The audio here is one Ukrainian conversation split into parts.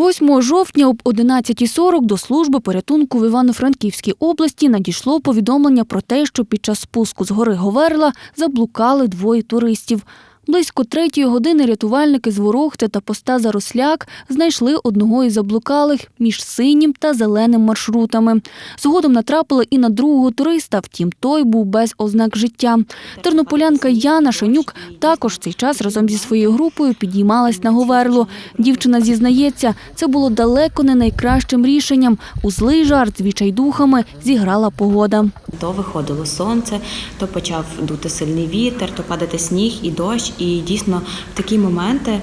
8 жовтня об 11.40 до служби порятунку в Івано-Франківській області надійшло повідомлення про те, що під час спуску з гори Говерла заблукали двоє туристів. Близько третьої години рятувальники з Ворохти та поста Заросляк знайшли одного із заблукалих між синім та зеленим маршрутами. Згодом натрапили і на другого туриста, втім той був без ознак життя. Тернополянка Яна Шанюк також цей час разом зі своєю групою підіймалась на Говерло. Дівчина зізнається, це було далеко не найкращим рішенням. У злий жарт з відчайдухами зіграла погода. То виходило сонце, то почав дути сильний вітер, то падати сніг і дощ. І дійсно в такі моменти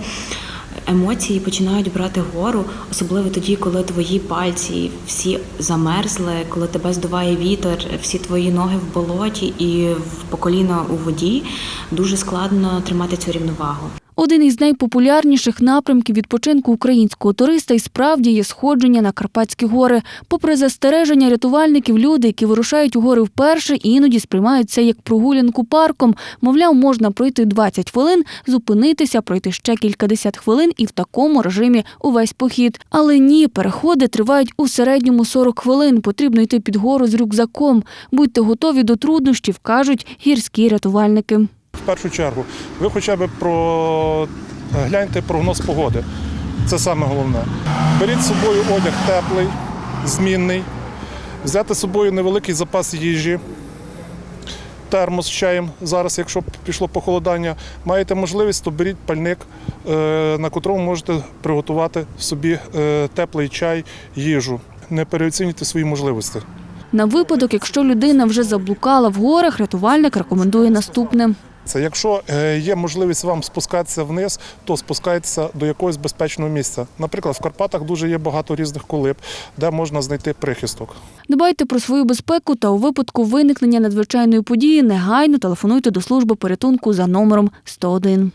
емоції починають брати гору, особливо тоді, коли твої пальці всі замерзли, коли тебе здуває вітер, всі твої ноги в болоті і в- по коліна у воді. Дуже складно тримати цю рівновагу. Один із найпопулярніших напрямків відпочинку українського туриста і справді є сходження на Карпатські гори. Попри застереження рятувальників, люди, які вирушають у гори вперше, іноді сприймають це як прогулянку парком. Мовляв, можна пройти 20 хвилин, зупинитися, пройти ще кількадесят хвилин і в такому режимі увесь похід. Але ні, переходи тривають у середньому 40 хвилин. Потрібно йти під гору з рюкзаком. Будьте готові до труднощів, кажуть гірські рятувальники. Першу чергу, ви хоча б про гляньте прогноз погоди. Це саме головне. Беріть з собою одяг теплий, змінний, взяти з собою невеликий запас їжі, термос з чаєм. Зараз, якщо пішло похолодання, маєте можливість, то беріть пальник, е, на котрому можете приготувати собі е, теплий чай, їжу. Не переоцінюйте свої можливості. На випадок, якщо людина вже заблукала в горах, рятувальник рекомендує наступне. Це якщо е, є можливість вам спускатися вниз, то спускайтеся до якогось безпечного місця. Наприклад, в Карпатах дуже є багато різних колиб, де можна знайти прихисток. Дбайте про свою безпеку та у випадку виникнення надзвичайної події негайно телефонуйте до служби порятунку за номером 101.